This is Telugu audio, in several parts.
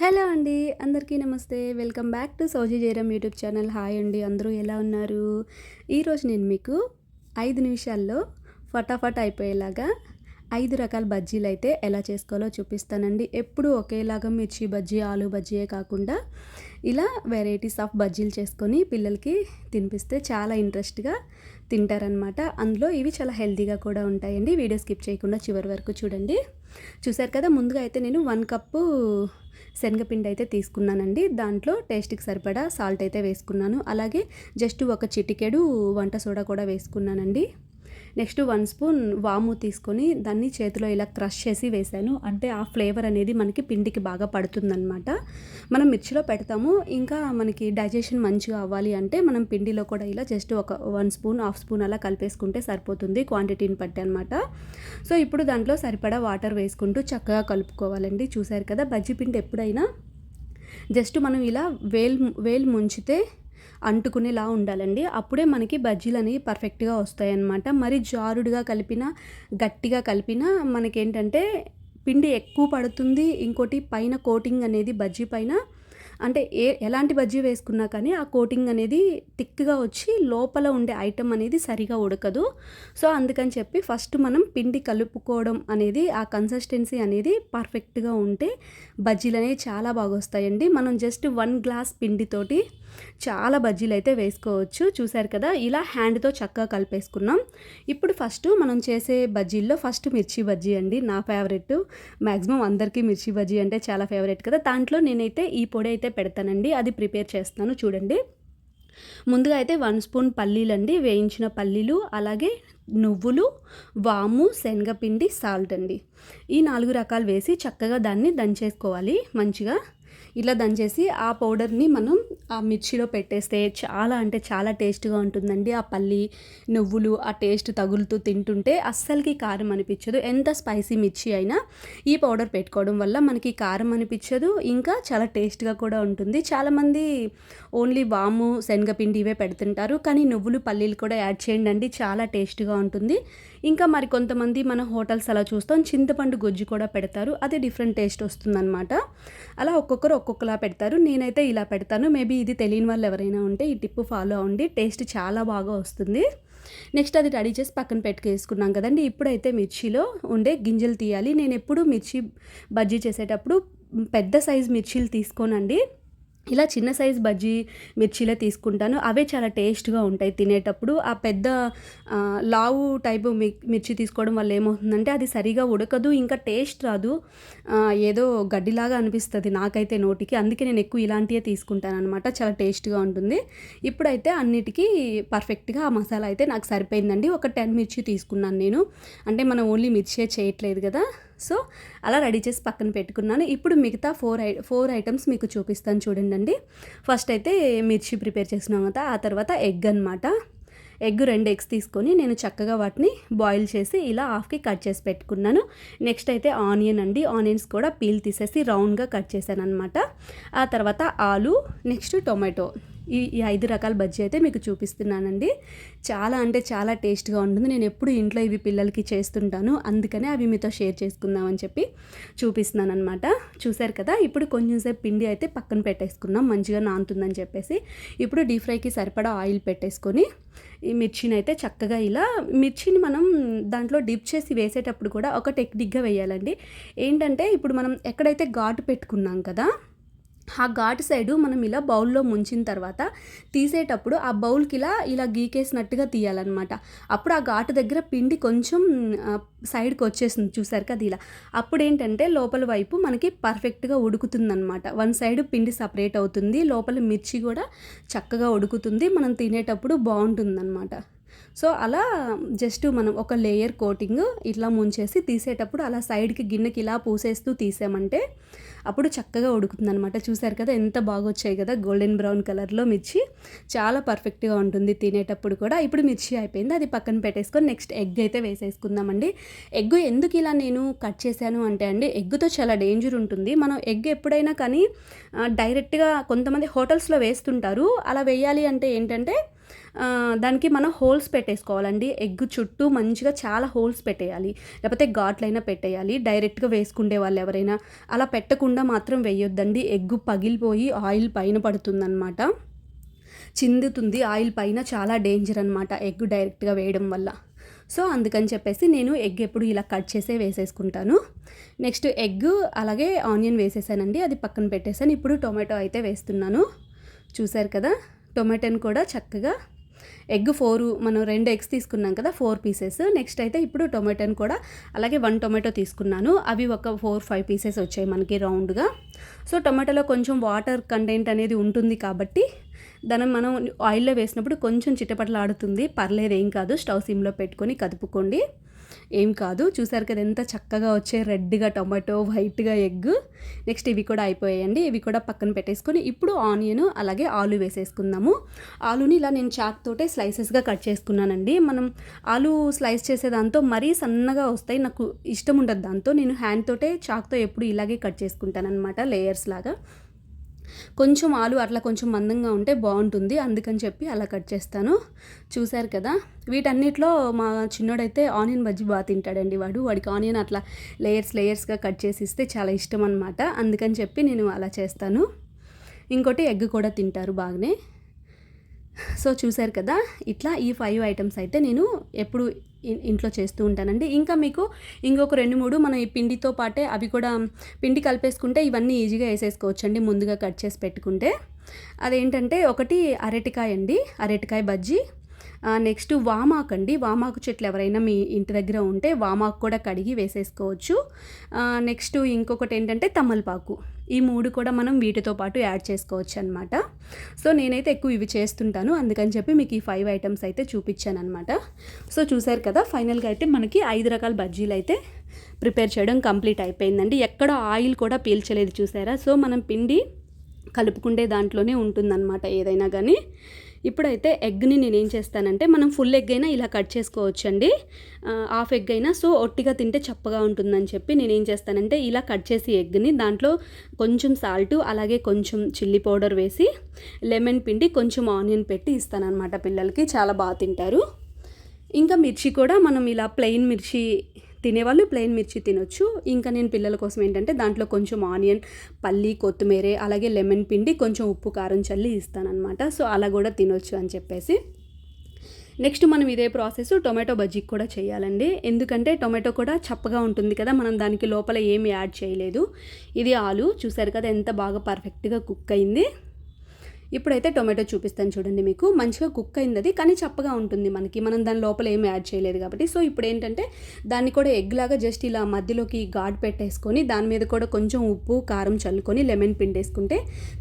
హలో అండి అందరికీ నమస్తే. వెల్కమ్ బ్యాక్ టు సౌజీ జయరామ్ యూట్యూబ్ ఛానల్. హాయ్ అండి అందరూ ఎలా ఉన్నారు? ఈరోజు నేను మీకు ఐదు నిమిషాల్లో ఫటాఫట్ అయిపోయేలాగా ఐదు రకాల బజ్జీలు అయితే ఎలా చేసుకోవాలో చూపిస్తానండి. ఎప్పుడు ఒకేలాగా మిర్చి బజ్జీ ఆలు బజ్జీయే కాకుండా ఇలా వెరైటీస్ ఆఫ్ బజ్జీలు చేసుకొని పిల్లలకి తినిపిస్తే చాలా ఇంట్రెస్ట్గా తింటారనమాట అందులో ఇవి చాలా హెల్తీగా కూడా ఉంటాయండి. వీడియో స్కిప్ చేయకుండా చివరి వరకు చూడండి. చూసారు కదా ముందుగా అయితే నేను వన్ కప్పు శనగపిండి అయితే తీసుకున్నానండి. దాంట్లో టేస్ట్కి సరిపడా సాల్ట్ అయితే వేసుకున్నాను. అలాగే జస్ట్ ఒక చిటికెడు వంట సోడా కూడా వేసుకున్నానండి. నెక్స్ట్ వన్ స్పూన్ వాము తీసుకొని దాన్ని చేతిలో ఇలా క్రష్ చేసి వేసాను అంటే ఆ ఫ్లేవర్ అనేది మనకి పిండికి బాగా పడుతుందన్నమాట. మనం మిర్చిలో పెడతాము. ఇంకా మనకి డైజెషన్ మంచిగా అవ్వాలి అంటే మనం పిండిలో కూడా ఇలా జస్ట్ ఒక వన్ స్పూన్ హాఫ్ స్పూన్ అలా కలిపేసుకుంటే సరిపోతుంది క్వాంటిటీని బట్టి అనమాట సో ఇప్పుడు దాంట్లో సరిపడా వాటర్ వేసుకుంటూ చక్కగా కలుపుకోవాలండి. చూసారు కదా బజ్జీ పిండి ఎప్పుడైనా జస్ట్ మనం ఇలా వేల్ వేలు ముంచితే అంటుకునేలా ఉండాలండి. అప్పుడే మనకి బజ్జీలు అనేవి పర్ఫెక్ట్గా వస్తాయన్నమాట. మరి జారుడుగా కలిపిన గట్టిగా కలిపిన మనకేంటంటే పిండి ఎక్కువ పడుతుంది. ఇంకోటి పైన కోటింగ్ అనేది బజ్జీ పైన. అంటే ఏ ఎలాంటి బజ్జీ వేసుకున్నా కానీ ఆ కోటింగ్ అనేది థిక్గా వచ్చి లోపల ఉండే ఐటెం అనేది సరిగా ఉడకదు. సో అందుకని చెప్పి ఫస్ట్ మనం పిండి కలుపుకోవడం అనేది ఆ కన్సిస్టెన్సీ అనేది పర్ఫెక్ట్గా ఉంటే బజ్జీలు అనేవి చాలా బాగా వస్తాయండి మనం జస్ట్ వన్ గ్లాస్ పిండితోటి చాలా బజ్జీలు అయితే వేసుకోవచ్చు. చూసారు కదా ఇలా హ్యాండ్తో చక్కగా కలిపేసుకున్నాం. ఇప్పుడు ఫస్ట్ మనం చేసే బజ్జీల్లో ఫస్ట్ మిర్చి బజ్జీ అండి నా ఫేవరెట్. మ్యాక్సిమం అందరికీ మిర్చి బజ్జీ అంటే చాలా ఫేవరెట్ కదా. దాంట్లో నేనైతే ఈ పొడి అయితే పెడతానండి అది ప్రిపేర్ చేస్తాను చూడండి. ముందుగా అయితే వన్ స్పూన్ పల్లీలు అండి వేయించిన పల్లీలు అలాగే నువ్వులు వాము శనగపిండి సాల్ట్ అండి. ఈ నాలుగు రకాలు వేసి చక్కగా దాన్ని దంచేసుకోవాలి మంచిగా. ఇలా దంచేసి ఆ పౌడర్ని మనం ఆ మిర్చిలో పెట్టేస్తే చాలా అంటే చాలా టేస్ట్గా ఉంటుందండి. ఆ పల్లి నువ్వులు ఆ టేస్ట్ తగులుతూ తింటుంటే అస్సలకి కారం అనిపించదు. ఎంత స్పైసీ మిర్చి అయినా ఈ పౌడర్ పెట్టుకోవడం వల్ల మనకి కారం అనిపించదు. ఇంకా చాలా టేస్ట్గా కూడా ఉంటుంది. చాలామంది ఓన్లీ వాము శనగపిండి ఇవే పెడుతుంటారు. కానీ నువ్వులు పల్లీలు కూడా యాడ్ చేయండి అండి. చాలా టేస్ట్గా ఉంటుంది. ఇంకా మరి కొంతమంది మన హోటల్స్ అలా చూస్తాం. చింతపండు గొజ్జు కూడా పెడతారు. అది డిఫరెంట్ టేస్ట్ వస్తుందన్నమాట. అలా ఒక్కొక్కరు ఒక్కొక్కలా పెడతారు. నేనైతే ఇలా పెడతాను. మేబీ ఇది తెలియని వాళ్ళు ఎవరైనా ఉంటే ఈ టిప్ ఫాలో అవ్వండి. టేస్ట్ చాలా బాగా వస్తుంది. నెక్స్ట్ అది రెడీ చేసి పక్కన పెట్టుకేసుకున్నాం కదండి. ఇప్పుడైతే మిర్చిలో ఉండే గింజలు తీయాలి. నేను ఎప్పుడు మిర్చి బజ్జీ చేసేటప్పుడు పెద్ద సైజు మిర్చీలు తీసుకోనండి. ఇలా చిన్న సైజ్ బజ్జీ మిర్చిలో తీసుకుంటాను. అవే చాలా టేస్ట్గా ఉంటాయి తినేటప్పుడు. ఆ పెద్ద లావు టైపు మిర్చి తీసుకోవడం వల్ల ఏమవుతుందంటే అది సరిగా ఉడకదు ఇంకా టేస్ట్ రాదు. ఏదో గడ్డిలాగా అనిపిస్తుంది నాకైతే నోటికి. అందుకే నేను ఎక్కువ ఇలాంటివే తీసుకుంటాను అనమాట చాలా టేస్ట్గా ఉంటుంది. ఇప్పుడైతే అన్నిటికీ పర్ఫెక్ట్గా ఆ మసాలా అయితే నాకు సరిపోయిందండి. ఒక టెన్ మిర్చి తీసుకున్నాను నేను. అంటే మనం ఓన్లీ మిర్చే చేయట్లేదు కదా. సో అలా రెడీ చేసి పక్కన పెట్టుకున్నాను. ఇప్పుడు మిగతా ఫోర్ ఐ ఫోర్ ఐటమ్స్ మీకు చూపిస్తాను చూడండి ఫస్ట్ అయితే మిర్చి ప్రిపేర్ చేసినాం కదా ఆ తర్వాత ఎగ్ అనమాట ఎగ్ రెండు ఎగ్స్ తీసుకొని నేను చక్కగా వాటిని బాయిల్ చేసి ఇలా హాఫ్కి కట్ చేసి పెట్టుకున్నాను. నెక్స్ట్ అయితే ఆనియన్ అండి. ఆనియన్స్ కూడా పీల్ తీసేసి రౌండ్గా కట్ చేశాను అనమాట ఆ తర్వాత ఆలు నెక్స్ట్ టొమాటో. ఈ ఈ ఐదు రకాల బజ్జీ అయితే మీకు చూపిస్తున్నానండి. చాలా అంటే చాలా టేస్ట్గా ఉంటుంది. నేను ఎప్పుడు ఇంట్లో ఇవి పిల్లలకి చేస్తుంటాను. అందుకనే అవి మీతో షేర్ చేసుకుందామని చెప్పి చూపిస్తున్నాను అనమాట చూశారు కదా ఇప్పుడు కొంచెం సేపు పిండి అయితే పక్కన పెట్టేసుకున్నాం మంచిగా నానుతుందని చెప్పేసి ఇప్పుడు డీప్ ఫ్రైకి సరిపడా ఆయిల్ పెట్టేసుకొని ఈ మిర్చిని అయితే చక్కగా ఇలా మిర్చిని మనం దాంట్లో డిప్ చేసి వేసేటప్పుడు కూడా ఒక టెక్నిక్గా వేయాలండి. ఏంటంటే ఇప్పుడు మనం ఎక్కడైతే ఘాటు పెట్టుకున్నాం కదా ఆ ఘాటు సైడు మనం ఇలా బౌల్లో ముంచిన తర్వాత తీసేటప్పుడు ఆ బౌల్కి ఇలా ఇలా గీకేసినట్టుగా తీయాలన్నమాట. అప్పుడు ఆ ఘాటు దగ్గర పిండి కొంచెం సైడ్కి వచ్చేసింది. చూసారు కదా ఇలా. అప్పుడు ఏంటంటే లోపల వైపు మనకి పర్ఫెక్ట్గా ఉడుకుతుందన్నమాట. వన్ సైడ్ పిండి సపరేట్ అవుతుంది. లోపల మిర్చి కూడా చక్కగా ఉడుకుతుంది. మనం తినేటప్పుడు బాగుంటుందన్నమాట. సో అలా జస్ట్ మనం ఒక లేయర్ కోటింగ్ ఇట్లా ముంచేసి తీసేటప్పుడు అలా సైడ్కి గిన్నెకి ఇలా పూసేస్తూ తీసామంటే అప్పుడు చక్కగా ఉడుకుతుంది అనమాట చూసారు కదా ఎంత బాగా వచ్చాయి కదా గోల్డెన్ బ్రౌన్ కలర్లో మిర్చి. చాలా పర్ఫెక్ట్గా ఉంటుంది తినేటప్పుడు కూడా. ఇప్పుడు మిర్చి అయిపోయింది అది పక్కన పెట్టేసుకొని నెక్స్ట్ ఎగ్ అయితే వేసేసుకుందామండి. ఎగ్ ఎందుకు ఇలా నేను కట్ చేశాను అంటే అండి ఎగ్తో చాలా డేంజర్ ఉంటుంది. మనం ఎగ్ ఎప్పుడైనా కానీ డైరెక్ట్గా కొంతమంది హోటల్స్లో వేస్తుంటారు. అలా వేయాలి అంటే ఏంటంటే దానికి మనం హోల్స్ పెట్టేసుకోవాలండి. ఎగ్ చుట్టూ మంచిగా చాలా హోల్స్ పెట్టేయాలి. లేకపోతే ఘాట్లైనా పెట్టేయాలి. డైరెక్ట్గా వేసుకుండే వాళ్ళు ఎవరైనా అలా పెట్టకుండా మాత్రం వేయొద్దండి. ఎగ్గు పగిలిపోయి ఆయిల్ పైన పడుతుందన్నమాట. చిందుతుంది. ఆయిల్ పైన చాలా డేంజర్ అనమాట ఎగ్ డైరెక్ట్గా వేయడం వల్ల. సో అందుకని చెప్పేసి నేను ఎగ్ ఎప్పుడు ఇలా కట్ చేసే వేసేసుకుంటాను. నెక్స్ట్ ఎగ్ అలాగే ఆనియన్ వేసేసానండి. అది పక్కన పెట్టేసాను. ఇప్పుడు టొమాటో అయితే వేస్తున్నాను. చూసారు కదా? టొమాటోని కూడా చక్కగా ఎగ్ ఫోర్ మనం రెండు ఎగ్స్ తీసుకున్నాం కదా ఫోర్ పీసెస్. నెక్స్ట్ అయితే ఇప్పుడు టొమాటోని కూడా అలాగే వన్ టొమాటో తీసుకున్నాను. అవి ఒక ఫోర్ ఫైవ్ పీసెస్ వచ్చాయి మనకి రౌండ్గా. సో టొమాటోలో కొంచెం వాటర్ కంటెంట్ అనేది ఉంటుంది కాబట్టి దాన్ని మనం ఆయిల్లో వేసినప్పుడు కొంచెం చిట్టపట్లాడుతుంది పర్లేదు ఏం కాదు స్టవ్ సిమ్లో పెట్టుకొని కదుపుకోండి. ఏం కాదు. చూసారు కదా ఎంత చక్కగా వచ్చే రెడ్గా టొమాటో వైట్గా ఎగ్. నెక్స్ట్ ఇవి కూడా అయిపోయాయండి. ఇవి కూడా పక్కన పెట్టేసుకొని ఇప్పుడు ఆనియన్ అలాగే ఆలు వేసేసుకుందాము. ఆలుని ఇలా నేను చాక్ తోటే స్లైసెస్గా కట్ చేసుకున్నానండి. మనం ఆలు స్లైస్ చేసే దాంతో మరీ సన్నగా వస్తాయి. నాకు ఇష్టం ఉండదు దాంతో. నేను హ్యాండ్ తోటే చాక్తో ఎప్పుడు ఇలాగే కట్ చేసుకుంటాను అనమాట లేయర్స్ లాగా. కొంచెం ఆలు అట్లా కొంచెం మందంగా ఉంటే బాగుంటుంది. అందుకని చెప్పి అలా కట్ చేస్తాను. చూశారు కదా? వీటన్నిటిలో మా చిన్నోడైతే ఆనియన్ బజ్జి బాగా తింటాడండి వాడు. వాడికి ఆనియన్ అట్లా లేయర్స్ లేయర్స్గా కట్ చేసి ఇస్తే చాలా ఇష్టం అనమాట అందుకని చెప్పి నేను అలా చేస్తాను. ఇంకోటి ఎగ్ కూడా తింటారు బాగానే. సో చూశారు కదా? ఇట్లా ఈ ఫైవ్ ఐటమ్స్ అయితే నేను ఎప్పుడు ఇంట్లో చేస్తూ ఉంటానండి. ఇంకా మీకు ఇంకొక రెండు మూడు మనం ఈ పిండితో పాటే అవి కూడా పిండి కలిపేసుకుంటే ఇవన్నీ ఈజీగా వేసేసుకోవచ్చు అండి ముందుగా కట్ చేసి పెట్టుకుంటే. అదేంటంటే ఒకటి అరటికాయ అండి అరటికాయ బజ్జీ నెక్స్ట్ వామాకు అండి. వామాకు చెట్లు ఎవరైనా మీ ఇంటి దగ్గర ఉంటే వామాకు కూడా కడిగి వేసేసుకోవచ్చు. నెక్స్ట్ ఇంకొకటి ఏంటంటే తమలపాకు. ఈ మూడు కూడా మనం వీటితో పాటు యాడ్ చేసుకోవచ్చు అనమాట సో నేనైతే ఎక్కువ ఇవి చేస్తుంటాను. అందుకని చెప్పి మీకు ఈ ఫైవ్ ఐటమ్స్ అయితే చూపించాను అనమాట సో చూసారు కదా ఫైనల్గా అయితే మనకి ఐదు రకాల బజ్జీలు అయితే ప్రిపేర్ చేయడం కంప్లీట్ అయిపోయిందండి. ఎక్కడ ఆయిల్ కూడా పీల్చలేదు చూసారా? సో మనం పిండి కలుపుకుండే దాంట్లోనే ఉంటుందన్నమాట ఏదైనా కానీ. ఇప్పుడైతే ఎగ్ని నేను ఏం చేస్తానంటే మనం ఫుల్ ఎగ్ అయినా ఇలా కట్ చేసుకోవచ్చండి. హాఫ్ ఎగ్ అయినా సో ఒట్టిగా తింటే చప్పగా ఉంటుందని చెప్పి నేను ఏం చేస్తానంటే ఇలా కట్ చేసి ఎగ్ని దాంట్లో కొంచెం సాల్ట్ అలాగే కొంచెం చిల్లీ పౌడర్ వేసి లెమన్ పిండి కొంచెం ఆనియన్ పెట్టి ఇస్తానన్నమాట పిల్లలకి. చాలా బాగా తింటారు. ఇంకా మిర్చి కూడా మనం ఇలా ప్లెయిన్ మిర్చి తినేవాళ్ళు ప్లెయిన్ మిర్చి తినొచ్చు. ఇంకా నేను పిల్లల కోసం ఏంటంటే దాంట్లో కొంచెం ఆనియన్ పల్లి కొత్తిమీర అలాగే లెమన్ పిండి కొంచెం ఉప్పు కారం చల్లి ఇస్తానమాట సో అలా కూడా తినొచ్చు అని చెప్పేసి. నెక్స్ట్ మనం ఇదే ప్రాసెస్ టొమాటో బజ్జీకి కూడా చేయాలండి. ఎందుకంటే టొమాటో కూడా చప్పగా ఉంటుంది కదా మనం దానికి లోపల ఏమి యాడ్ చేయలేదు. ఇది ఆలు చూసారు కదా ఎంత బాగా పర్ఫెక్ట్గా కుక్ అయింది. ఇప్పుడైతే టొమాటో చూపిస్తాను చూడండి మీకు. మంచిగా కుక్ అయింది అది కానీ చప్పగా ఉంటుంది మనకి. మనం దాని లోపల ఏమి యాడ్ చేయలేదు కాబట్టి. సో ఇప్పుడు ఏంటంటే దాన్ని కూడా ఎగ్ లాగా జస్ట్ ఇలా మధ్యలోకి గాడ్ పెట్టేసుకొని దాని మీద కూడా కొంచెం ఉప్పు కారం చల్లుకొని లెమన్ పిండేసుకుంటే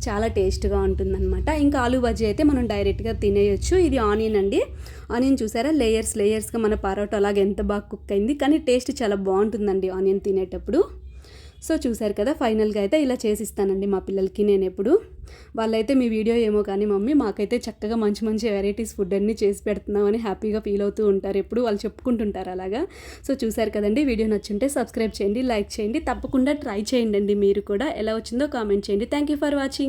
చాలా టేస్ట్గా ఉంటుందన్నమాట. ఇంకా ఆలు బజ్జీ అయితే మనం డైరెక్ట్గా తినేయొచ్చు. ఇది ఆనియన్ అండి. ఆనియన్ చూసారా? లేయర్స్ లేయర్స్గా మన పరోటా అలాగే ఎంత బాగా కుక్ అయింది. కానీ టేస్ట్ చాలా బాగుంటుందండి ఆనియన్ తినేటప్పుడు. సో చూశారు కదా ఫైనల్గా అయితే ఇలా చేసిస్తానండి మా పిల్లలకి నేను ఎప్పుడు. వాళ్ళైతే మీ వీడియో ఏమో కానీ మమ్మీ మాకైతే చక్కగా మంచి మంచి వెరైటీస్ ఫుడ్ అన్నీ చేసి పెడుతున్నామని హ్యాపీగా ఫీల్ అవుతూ ఉంటారు. ఎప్పుడు వాళ్ళు చెప్పుకుంటుంటారు అలాగా. సో చూశారు కదండి వీడియో నచ్చుంటే సబ్స్క్రైబ్ చేయండి లైక్ చేయండి తప్పకుండా ట్రై చేయండి మీరు కూడా. ఎలా వచ్చిందో కామెంట్ చేయండి. Thank you for watching.